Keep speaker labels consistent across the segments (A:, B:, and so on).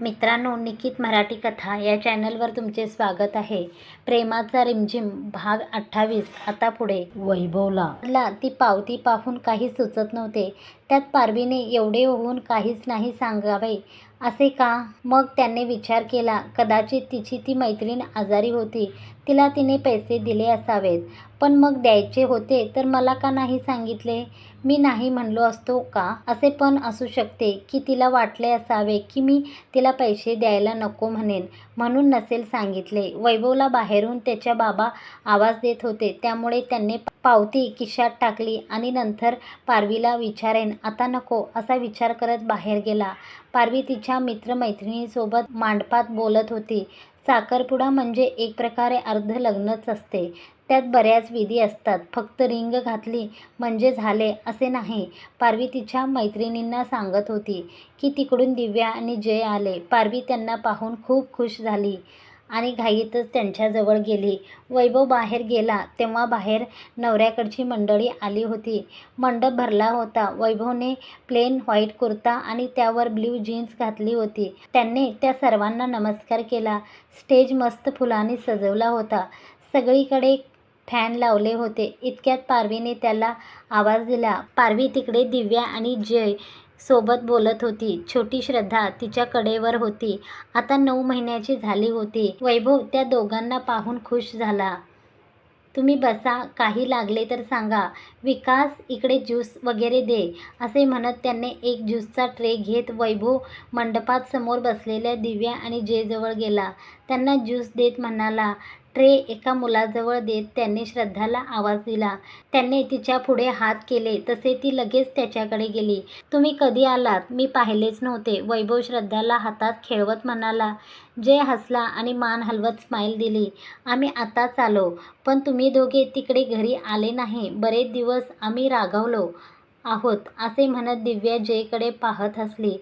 A: मित्रांनो निकित मराठी कथा या चॅनलवर तुमचे स्वागत आहे. प्रेमाचा रिमझिम भाग अठ्ठावीस. आता पुढे वैभवला. ला ती पावती पाहून काही सुचत नव्हते. त्यात पारवीने एवढे होऊन काहीच नाही सांगावे असे का? मग त्याने विचार केला कदाचित तिची ती मैत्रीण आजारी होती तिला तिने पैसे दिले असावेत पण मग द्यायचे होते तर मला का नाही सांगितले? मी नाही म्हणलो असतो का? असे पण असू शकते की तिला वाटले असावे की मी तिला पैसे द्यायला नको म्हणेन म्हणून नसेल सांगितले. वैभवला बाहेरून त्याच्या बाबा आवाज देत होते त्यामुळे त्यांनी पावती किशात टाकली आणि नंतर पारवीला विचारेन आता नको असा विचार करत बाहेर गेला. पारवी तिच्या मित्रमैत्रिणीसोबत मांडपात बोलत होती. साखरपुडा म्हणजे एक प्रकारे अर्ध लग्नच असते. त्यात बऱ्याच विधी असतात. फक्त रिंग घातली म्हणजे झाले असे नाही. पारवी तिच्या मैत्रिणींना सांगत होती की तिकडून दिव्या आणि जय आले. पारवी त्यांना पाहून खूप खुश झाली. आणि घाईतच त्यांच्याजवळ गेली. वैभव बाहेर गेला तेव्हा बाहेर नवऱ्याकडची मंडळी आली होती. मंडप भरला होता. वैभवने प्लेन व्हाईट कुर्ता आणि त्यावर ब्ल्यू जीन्स घातली होती. त्यांनी त्या सर्वांना नमस्कार केला. स्टेज मस्त फुलांनी सजवला होता. सगळीकडे फॅन लावले होते. इतक्यात पारवीने त्याला आवाज दिला पारवी तिकडे दिव्या आणि जय. सोबत बोलत होती. छोटी श्रद्धा तिच्या कडेवर होती. आता नऊ महिन्याची झाली होती. वैभव त्या दोघांना पाहून खुश झाला. तुम्ही बसा. काही लागले तर सांगा. विकास इकडे ज्यूस वगैरे दे. असे म्हणत त्यांनी एक ज्यूसचा ट्रे घेत वैभव मंडपात समोर बसलेल्या दिव्या आणि जेजवळ गेला. त्यांना ज्यूस देत म्हणाला ट्रे एका मुलाजवळ देत त्याने श्रद्धाला आवाज दिला. त्याने तिच्या पुढे हात केले. तसे ती लगेच त्याच्याकडे गेली. तुम्ही कधी आलात? मी पाहिलेच नव्हते. वैभव श्रद्धाला हातात खेळवत म्हणाला. जय हसला आणि मान हलवत स्माईल दिली. आम्ही आताच आलो. पण तुम्ही दोघे तिकडे घरी आले नाही. बरेच दिवस आम्ही रागावलो आहोत असे म्हणत दिव्या जयकडे पाहत हसली.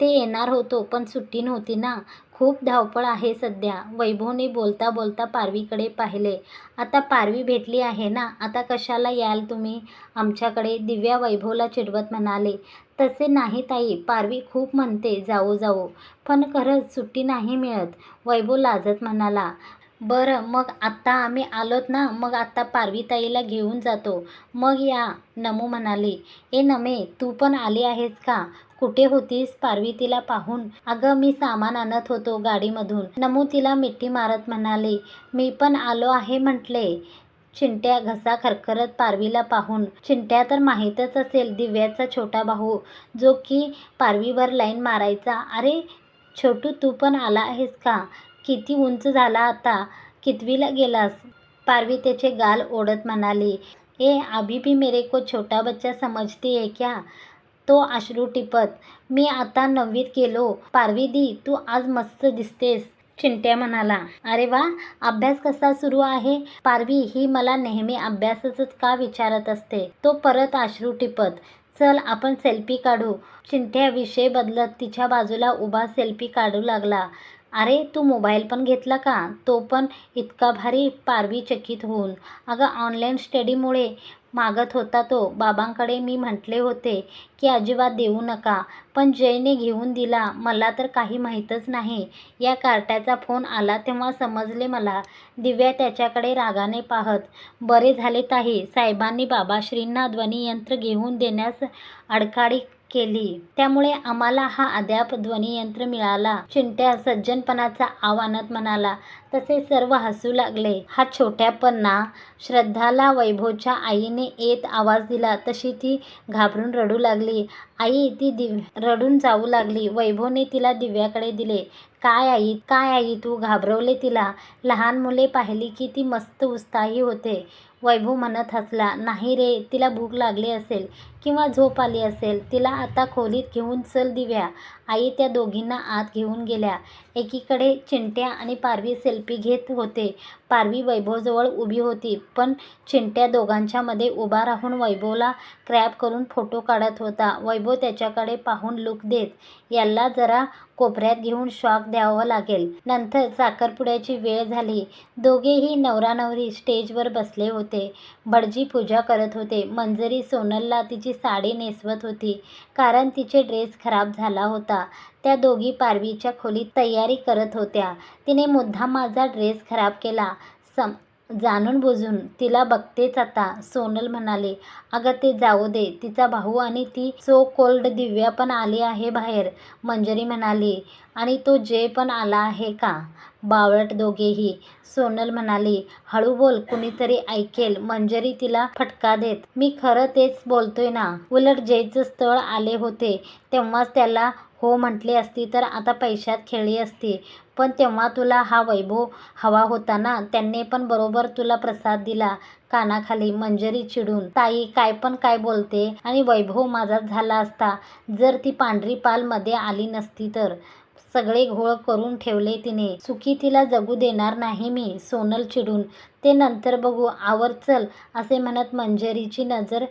A: ते येणार होतो पण सुट्टी नव्हती ना. खूप धावपळ आहे सध्या. वैभवने बोलता बोलता पारवीकडे पाहिले. आता पारवी भेटली आहे ना? आता कशाला याल तुम्ही? आमच्याकडे दिव्या वैभवला चिडवत म्हणाले. तसे नाही ताई. पारवी खूप म्हणते जाऊ जाऊ. पण खरंच सुट्टी नाही मिळत. वैभव लाजत म्हणाला बरं मग आत्ता आम्ही आलोत ना मग आत्ता पारवीताईला घेऊन जातो. मग या नमू म्हणाली. ए नमे तू पण आली आहेस का? कुठे होतीस पारवी तिला पाहून? अगं मी सामान आणत होतो गाडीमधून. नमू तिला मिठी मारत म्हणाली. मी पण आलो आहे म्हटले. चिंट्या घसा खरखरत पारवीला पाहून. चिंट्या तर माहीतच असेल दिव्याचा छोटा भाऊ जो की पारवीवर लाईन मारायचा. अरे छोटू तू पण आला आहेस का? किती उंच झाला आता? कितवीला गेलास? पारवी त्याचे गाल ओढत म्हणाली. ए अभी भी मेरे को छोटा बच्चा समजती है क्या? तो अश्रू टिपत. मी आता नववीत गेलो. पारवी दी तू आज मस्त दिसतेस. चिंट्या म्हणाला. अरे वा अभ्यास कसा सुरू आहे? पारवी ही मला नेहमी अभ्यासच का विचारत असते? तो परत अश्रू टिपत. चल आपण सेल्फी काढू. चिंट्या विषय बदलत तिच्या बाजूला उभा सेल्फी काढू लागला. अरे तू मोबाईल पण घेतला का? तो पण इतका भारी पारवी चकित होऊन. अगं ऑनलाईन स्टडीमुळे मागत होता तो. बाबांकडे मी म्हटले होते की अजिबात देऊ नका. पण जयने घेऊन दिला. मला तर काही माहीतच नाही. या कार्ट्याचा फोन आला तेव्हा समजले मला. दिव्या त्याच्याकडे रागाने पाहत बरे झाले ताई. साहेबांनी बाबाश्रींना ध्वनियंत्र घेऊन देण्यास अडकाडी केली. त्यामुळे आम्हाला हा अद्याप ध्वनियंत्र मिळाला. चिंट्या सज्जनपणाचा आव्हानात म्हणाला तसे सर्व हसू लागले. हा छोट्यापणा श्रद्धाला वैभवच्या आईने येत आवाज दिला. तशी ती घाबरून रडू लागली. आई ती दिव रडून जाऊ लागली. वैभवने तिला दिव्याकडे दिले. काय आई काय आई तू घाबरवले तिला? लहान मुले पाहिली की ती मस्त उत्साही होते. वैभव म्हणत हसला. नाही रे तिला भूक लागली असेल किंवा झोप आली असेल. तिला आता खोलीत घेऊन चल दिव्या. आई त्या दोघींना आत घेऊन गेल्या. एकीकडे चिंट्या आणि पारवी सेल्फी घेत होते. पारवी वैभवजवळ उभी होती. पण चिंट्या दोघांच्यामध्ये उभा राहून वैभवला क्रॅप करून फोटो काढत होता. वैभव त्याच्याकडे पाहून लुक देत. याला जरा कोपऱ्यात घेऊन शॉक द्यावा लागेल. नंतर साखरपुड्याची वेळ झाली. दोघेही नवरा नवरी स्टेजवर बसले होते. भटजी पूजा करत होते. मंजरी सोनलला तिची साडी नेसवत होती. कारण तिचे ड्रेस खराब झाला होता. त्या दोघी पारवीच्या खोलीत तयारी करत होत्या. तिने मुद्दाम माझा ड्रेस खराब केला. सम जाणून बुजून तिला बघतेच आता सोनल म्हणाली अगं ते जाऊ दे तिचा भाऊ आणि ती सो कोल्ड दिव्या पण आली आहे बाहेर मंजरी म्हणाली. आणि तो जे पण आला आहे का? बावळट दोघेही. सोनल म्हणाली हळू बोल कुणीतरी ऐकेल. मंजरी तिला फटका देत मी खरं तेच बोलतोय ना उलट जेचं स्थळ आले होते तेव्हाच त्याला हो म्हटली असती तर आता पैशात खेळली असती. पण तेव्हा तुला हा वैभव हवा होता ना त्यांनी पण बरोबर तुला प्रसाद दिला. कानाखाली मंजरी चिडून ताई काय पण काय बोलते आणि वैभव माझाच झाला असता जर ती पांढरी पालमध्ये आली नसती तर सगळे घोळ करून ठेवले तिने. सुखी तिला जगू देणार नाही मी सोनल चिडून. ते नंतर बघू. आवर चल असे म्हणत मंजरीची नजर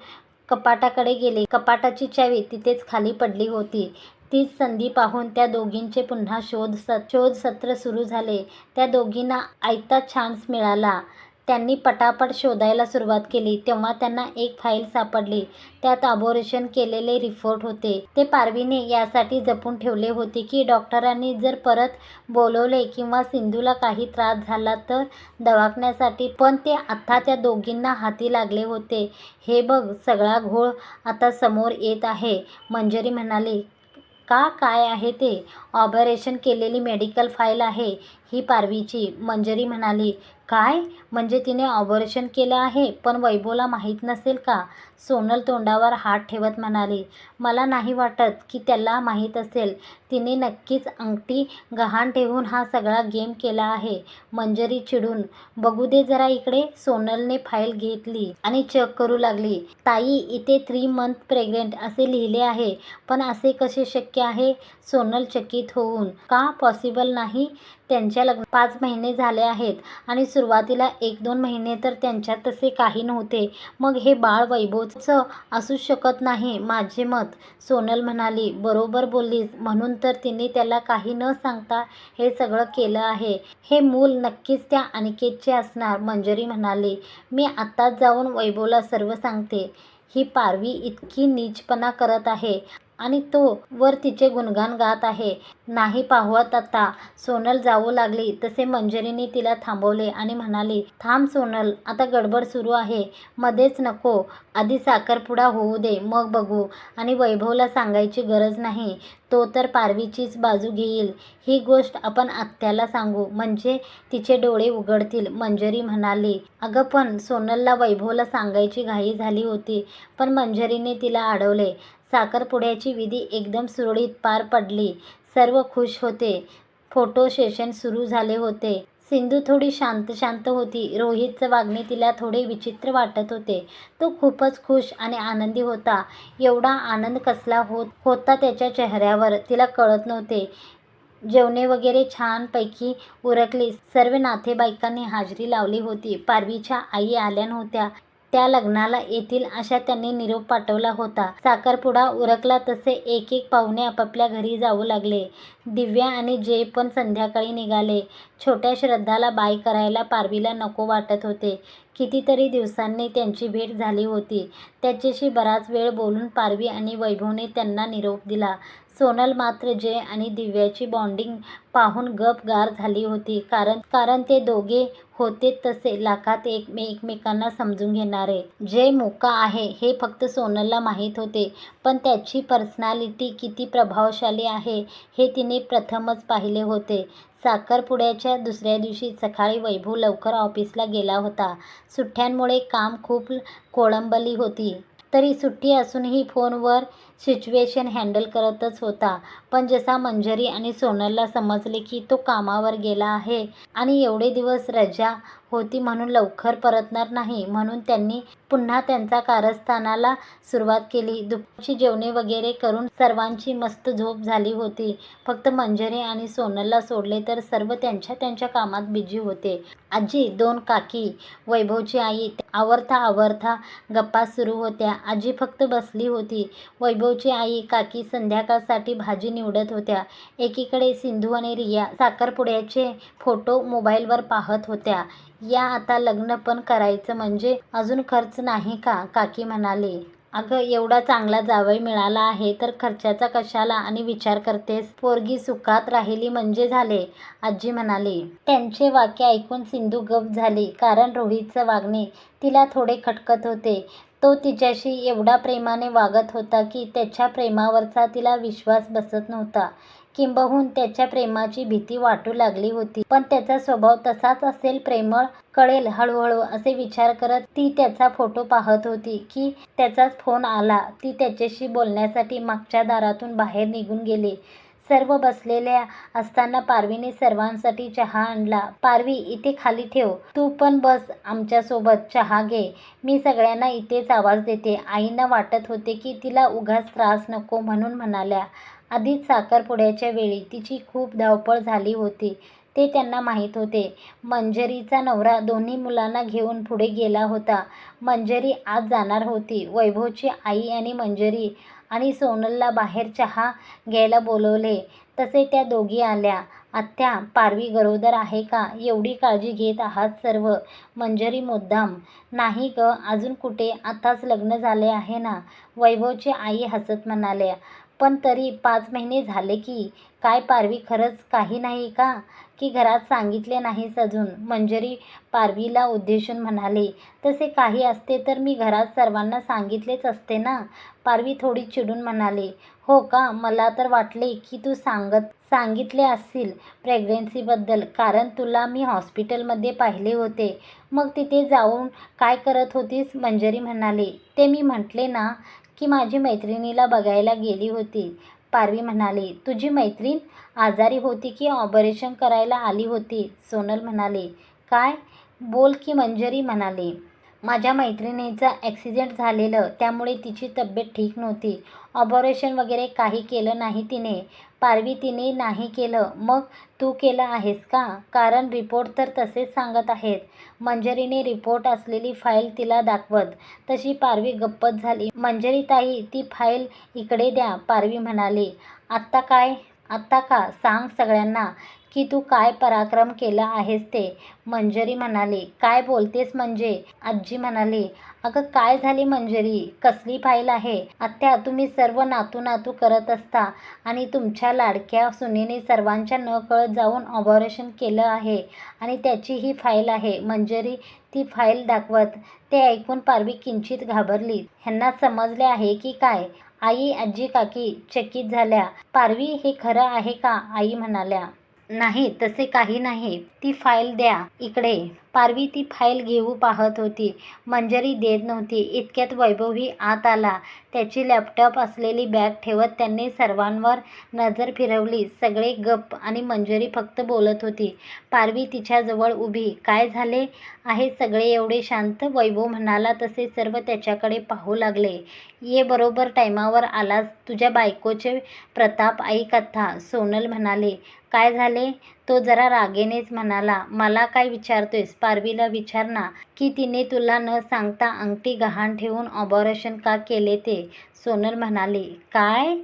A: कपाटाकडे गेले. कपाटाची चावी तिथेच खाली पडली होती. तीच संधी पाहून त्या दोघींचे पुन्हा शोध स शोध सत्र सुरू झाले. त्या दोघींना आयता चान्स मिळाला. त्यांनी पटापट शोधायला सुरुवात केली. तेव्हा त्यांना एक फाईल सापडली. त्यात अबोरेशन केलेले रिपोर्ट होते. ते पारवीने यासाठी जपून ठेवले होते की डॉक्टरांनी जर परत बोलवले किंवा सिंधूला काही त्रास झाला तर दवाखान्यासाठी पण ते आता त्या दोघींना हाती लागले होते. हे बघ सगळा घोळ आता समोर येत आहे मंजरी म्हणाली. का काय आहे ते? ऑपरेशन केलेली मेडिकल फाईल आहे. ही पारवीची मंजरी म्हणाली काय? म्हणजे तिने ऑपरेशन केलं आहे पण वैभवला माहीत नसेल का? सोनल तोंडावर हात ठेवत म्हणाली मला नाही वाटत की त्याला माहीत असेल. तिने नक्कीच अंगठी गहाण ठेवून हा सगळा गेम केला आहे. मंजरी चिडून बघू दे जरा इकडे. सोनलने फाईल घेतली आणि चेक करू लागली ताई इथे थ्री मंथ प्रेग्नेंट असे लिहिले आहे पण असे कसे शक्य आहे? सोनल चकित होऊन का पॉसिबल नाही? त्यांच्या लग्न पाच महिने झाले आहेत आणि सुरुवातीला एक दोन महिने तर त्यांच्यात तसे काही नव्हते. मग हे बाळ वैभवचं असू शकत नाही माझे मत. सोनल म्हणाली बरोबर बोललीस. म्हणून तर तिने त्याला काही न सांगता हे सगळं केलं आहे. हे मूल नक्कीच त्या अनिकेतचे असणार मंजरी म्हणाली. मी आत्ताच जाऊन वैभवला सर्व सांगते. ही पारवी इतकी नीचपणा करत आहे. आणि तो वर तिचे गुणगान गात आहे. नाही पाहवत आता. सोनल जाऊ लागली. तसे मंजरीने तिला थांबवले आणि म्हणाली थांब सोनल आता गडबड सुरू आहे. मध्येच नको. आधी साखरपुडा होऊ दे मग बघू आणि वैभवला सांगायची गरज नाही. तो तर पारवीचीच बाजू घेईल. ही गोष्ट आपण आत्याला सांगू. म्हणजे तिचे डोळे उघडतील. मंजरी म्हणाली अगं पण सोनलला वैभवला सांगायची घाई झाली होती. पण मंजरीने तिला अडवले साखरपुड्याची विधी एकदम सुरळीत पार पडली. सर्व खुश होते. फोटो सेशन सुरू झाले होते. सिंधू थोडी शांत शांत होती. रोहितचं वागणे तिला थोडे विचित्र वाटत होते. तो खूपच खुश आणि आनंदी होता. एवढा आनंद कसला होत होता त्याच्या चेहऱ्यावर. तिला कळत नव्हते. जेवणे वगैरे छानपैकी उरकली. सर्व नातेवाईकांनी हाजरी लावली होती. पारवीच्या आई आल्या नव्हत्या. त्या लग्नाला येतील अशा त्यांनी निरोप पाठवला होता. साखरपुडा उरकला तसे एक एक पाहुणे आपापल्या घरी जाऊ लागले. दिव्या आणि जय पण संध्याकाळी निघाले छोट्या श्रद्धाला बाय करायला पारवीला नको वाटत होते. कितीतरी दिवसांनी त्यांची भेट झाली होती. त्याच्याशी बराच वेळ बोलून पारवी आणि वैभवने त्यांना निरोप दिला. सोनल मात्र जय आणि दिव्याची बॉन्डिंग पाहून गपगार झाली होती. कारण कारण ते दोघे होते तसे लाखात एक एकमेकांना समजून घेणारे. जय मोका आहे हे फक्त सोनलला माहीत होते. पण त्याची पर्सनॅलिटी किती प्रभावशाली आहे हे तिने प्रथमच पाहिले होते. साखरपुड्याच्या दुसऱ्या दिवशी सकाळी वैभव लवकर ऑफिसला गेला होता. सुट्ट्यांमुळे काम खूप कोळंबली होती. तरी सुट्टी असूनही फोनवर सिच्युएशन हँडल करतच होता. पण जसा मंजरी आणि सोनलला समजले की तो कामावर गेला आहे आणि एवढे दिवस रजा होती म्हणून लवकर परतणार नाही. म्हणून त्यांनी पुन्हा त्यांचा कारस्थानाला सुरुवात केली. दुपारची जेवणे वगैरे करून सर्वांची मस्त झोप झाली होती. फक्त मंजरी आणि सोनलला सोडले तर सर्व त्यांच्या त्यांच्या कामात बिझी होते. आजी दोन काकी वैभवची आई आवरता आवरता गप्पा सुरू होत्या. आजी फक्त बसली होती. वैभवची आई काकी संध्याकाळसाठी भाजी निवडत होत्या. एकीकडे सिंधू आणि रिया साखरपुड्याचे फोटो मोबाईलवर पाहत होत्या. या आता लग्न पण करायचं म्हणजे अजून खर्च नाही का? काकी म्हणाले. अगं एवढा चांगला जावई मिळाला आहे तर खर्चाचा कशाला आणि विचार करतेस? पोरगी सुखात राहिली म्हणजे झाले आजी म्हणाली. त्यांचे वाक्य ऐकून सिंधू गप झाली कारण रोहितचं वागणे तिला थोडे खटकत होते. तो तिच्याशी एवढा प्रेमाने वागत होता की त्याच्या प्रेमावरचा तिला विश्वास बसत नव्हता. किंबहुन त्याच्या प्रेमाची भीती वाटू लागली होती. पण त्याचा स्वभाव तसाच असेल प्रेमळ कळेल हळूहळू असे विचार करत ती त्याचा फोटो पाहत होती की त्याचाच फोन आला. ती त्याच्याशी बोलण्यासाठी मागच्या दारातून बाहेर निघून गेली. सर्व बसलेल्या असताना पारवीने सर्वांसाठी चहा आणला. पारवी इथे खाली ठेव. तू पण बस आमच्यासोबत. चहा घे. मी सगळ्यांना इथेच आवाज देते. आईंना वाटत होते की तिला उगाच त्रास नको म्हणून म्हणाल्या. आधीच साखरपुड्याच्या वेळी तिची खूप धावपळ झाली होती. ते त्यांना माहीत होते. मंजरीचा नवरा दोन्ही मुलांना घेऊन पुढे गेला होता. मंजरी आज जाणार होती. वैभवची आई आणि मंजरी आणि सोनलला बाहेर चहा घ्यायला बोलवले. तसे त्या दोघी आल्या. आत्या पारवी गरोदर आहे का? एवढी काळजी घेत आहात सर्व. मंजरी मुद्दाम नाही ग अजून कुठे? आताच लग्न झाले आहे ना? वैभवची आई हसत म्हणाल्या. पण तरी पाच महिने झाले की. काय पारवी खरंच काही नाही का? की घरात सांगितले नाहीस अजून मंजरी पारवीला उद्देशून म्हणाले तसे काही असते तर मी घरात सर्वांना सांगितलेच असते ना? पारवी थोडी चिडून म्हणाले हो का? मला तर वाटले की तू सांगत सांगितले असतील प्रेग्नेन्सीबद्दल कारण तुला मी हॉस्पिटलमध्ये पाहिले होते. मग तिथे जाऊन काय करत होतीस? मंजरी म्हणाले ते मी म्हटले ना की माझी मैत्रिणीला बघायला गेली होती. पारवी म्हणाली तुझी मैत्रीण आजारी होती की ऑपरेशन करायला आली होती? सोनल म्हणाले काय? बोल की मंजरी म्हणाले माझ्या मैत्रिणीचं ॲक्सिडेंट झालेलं त्यामुळे तिची तब्येत ठीक नव्हती. ऑपरेशन वगैरे काही केलं नाही तिने. पारवी तिने नाही केलं. मग तू केलं आहेस का? कारण रिपोर्ट तर तसेच सांगत आहेत. मंजरीने रिपोर्ट असलेली फाईल तिला दाखवत. तशी पारवी गप्पत झाली. मंजरी ताई ती फाईल इकडे द्या पारवी म्हणाली. आत्ता काय? आत्ता का? सांग सगळ्यांना. की तू काय पराक्रम केला आहेस ते? मंजरी म्हणाली. काय बोलतेस म्हणजे? आजी म्हणाली. अगं काय झाली मंजरी? कसली फाईल आहे? आत्या तुम्ही सर्व नातू नातू करत असता आणि तुमच्या लाडक्या सुनेने सर्वांच्या नकळत जाऊन ऑपरेशन केलं आहे आणि त्याची ही फाईल आहे. मंजरी ती फाईल दाखवत. ते ऐकून पारवी किंचित घाबरली. ह्यांना समजले आहे की काय? आई आजी काकी चकित झाल्या. पारवी हे खरं आहे का? आई म्हणाल्या. नाही तसे काही नाही. ती फाईल द्या इकडे. पारवी ती फाईल घेऊ पाहत होती. मंजरी देत नव्हती. इतक्यात वैभवही आत आला. त्याची लॅपटॉप असलेली बॅग ठेवत त्यांनी सर्वांवर नजर फिरवली. सगळे गप्प आणि मंजरी फक्त बोलत होती. पारवी तिच्याजवळ उभी. काय झाले? आहे सगळे एवढे शांत? वैभव म्हणाला. तसे सर्व त्याच्याकडे पाहू लागले. ये बरोबर टायमावर आलास. तुझ्या बायकोचे प्रताप आई कथा. सोनल म्हणाले. काय झाले? तो जरा रागेनेच म्हणाला मला काय विचारतोयस? पारवीला विचार ना की तिने तुला न सांगता अंगठी गहाण ठेवून ऑपरेशन का केले ते? सोनल म्हणाली काय?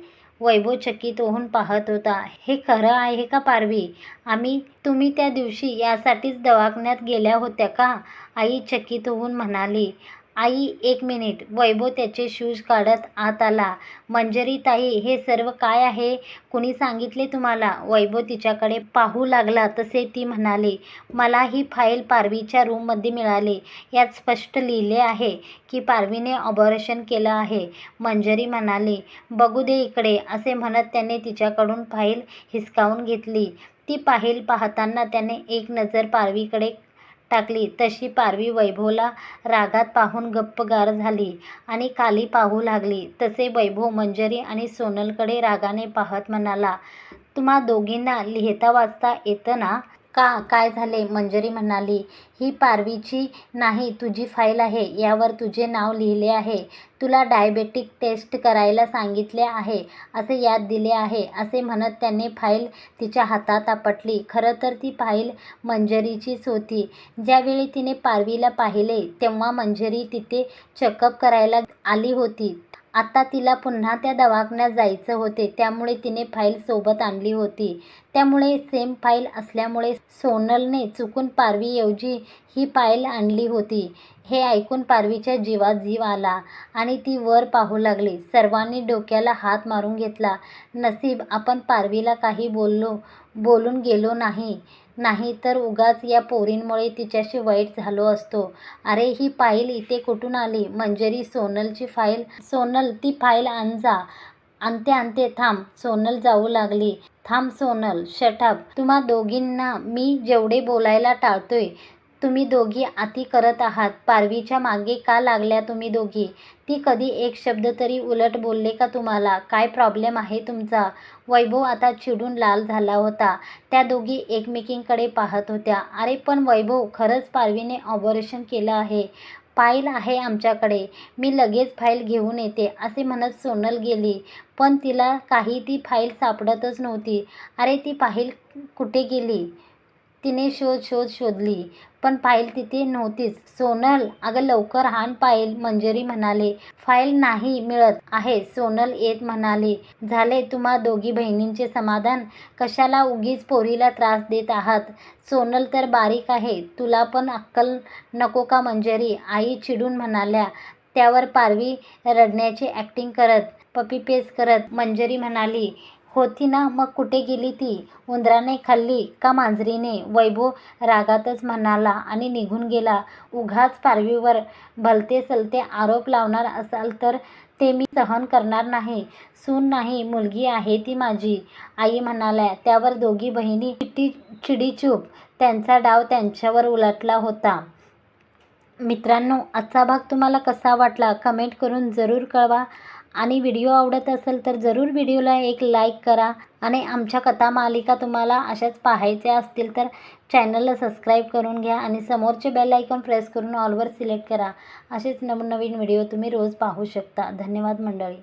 A: वैभव चकित होऊन पाहत होता. हे खरं आहे का पारवी? आम्ही तुम्ही त्या दिवशी यासाठीच दवाखान्यात गेल्या होत्या का? आई चकित होऊन म्हणाली आई एक मिनिट. वैभव त्याचे शूज काढत आत आला. मंजरी ताई हे सर्व काय आहे? कुणी सांगितले तुम्हाला? वैभव तिच्याकडे पाहू लागला. तसे ती म्हणाली मला ही फाईल पारवीच्या रूममध्ये मिळाली. यात स्पष्ट लिहिले आहे की पारवीने ऑपरेशन केलं आहे. मंजरी म्हणाली बघू दे इकडे. असे म्हणत त्याने तिच्याकडून फाईल हिसकावून घेतली. ती फाईल पाहताना त्याने एक नजर पारवीकडे टाकली. तशी पारवी वैभवला रागात पाहून गप्पगार झाली आणि खाली पाहू लागली. तसे वैभव मंजरी आणि सोनलकडे रागाने पाहत म्हणाला तुम्हा दोघींना लिहिता वाचता येतं ना? का काय झाले? मंजरी म्हणाली ही पारवीची नाही तुझी फाईल आहे यावर तुझे नाव लिहिले आहे. तुला डायबेटिक टेस्ट करायला सांगितले आहे असे याद दिले आहे असे म्हणत त्याने फाईल तिच्या हातात आपटली. खरं तर ती फाईल मंजरीचीच होती. ज्यावेळी तिने पारवीला पाहिले तेव्हा मंजरी तिथे चेकअप करायला आली होती. आता तिला पुन्हा त्या दवाखान्यात जायचं होते. त्यामुळे तिने फाईल सोबत आणली होती. त्यामुळे सेम फाईल असल्यामुळे सोनलने चुकून पारवीऐवजी ही फाईल आणली होती. हे ऐकून पारवीच्या जीवात जीव आला आणि ती वर पाहू लागली. सर्वांनी डोक्याला हात मारून घेतला. नसीब आपण पारवीला काही बोललो बोलून गेलो नाही. नाही तर उगाच या पोरींमुळे तिच्याशी वाईट झालो असतो. अरे ही फाईल इथे कुठून आली? मंजरी सोनलची फाईल. सोनल ती फाईल आणजा. आणते आणते थांब. सोनल जाऊ लागली. थांब सोनल. शटअप तुम्हा दोघींना मी जेवढे बोलायला टाळतोय तुम्ही दोघी आती करत आहात. पारवीच्या मागे का लागल्या तुम्ही दोघी? ती कधी एक शब्द तरी उलट बोलले का तुम्हाला? काय प्रॉब्लेम आहे तुमचा? वैभव आता चिडून लाल झाला होता. त्या दोघी एकमेकींकडे पाहत होत्या. अरे पण वैभव खरंच पारवीने ऑपरेशन केलं आहे. फाईल आहे आमच्याकडे. मी लगेच फाईल घेऊन येते असे म्हणत सोनल गेली. पण तिला काही ती फाईल सापडतच नव्हती. अरे ती फाईल कुठे गेली? तिने शोध शोध शोधली. पण फाईल तिथे नव्हतीच. सोनल अगं लवकर हान फाईल मंजरी म्हणाले. फाईल नाही मिळत आहे सोनल येत म्हणाले. झाले तुम्हा दोघी बहिणींचे समाधान. कशाला उगीच पोरीला त्रास देत आहात? सोनल तर बारीक आहे. तुला पण अक्कल नको का मंजरी? आई चिडून म्हणाल्या. त्यावर पारवी रडण्याची ॲक्टिंग करत पपी पेस करत मंजरी म्हणाली. होती ना मग कुठे गेली ती? उंदराने खाल्ली का मांजरीने? वैभव रागातच म्हणाला आणि निघून गेला. उघाच पारवीवर भलते सलते आरोप लावणार असाल तर ते मी सहन करणार नाही. सून नाही मुलगी आहे ती माझी आई म्हणाल्या. त्यावर दोघी बहिणी चिटी चिडीचूप त्यांचा डाव त्यांच्यावर उलटला होता. मित्रांनो आजचा भाग तुम्हाला कसा वाटला? कमेंट करून जरूर कळवा. आणि व्हिडिओ आवडत असेल तर जरूर व्हिडिओला एक लाईक करा. आणि आमच्या कथा मालिका तुम्हाला अशाच पाहायच्या असतील तर चॅनलला सबस्क्राईब करून घ्या आणि समोरचे बेल आयकॉन प्रेस करून ऑलवर सिलेक्ट करा. असेच नवनवीन व्हिडिओ तुम्ही रोज पाहू शकता. धन्यवाद मंडळी.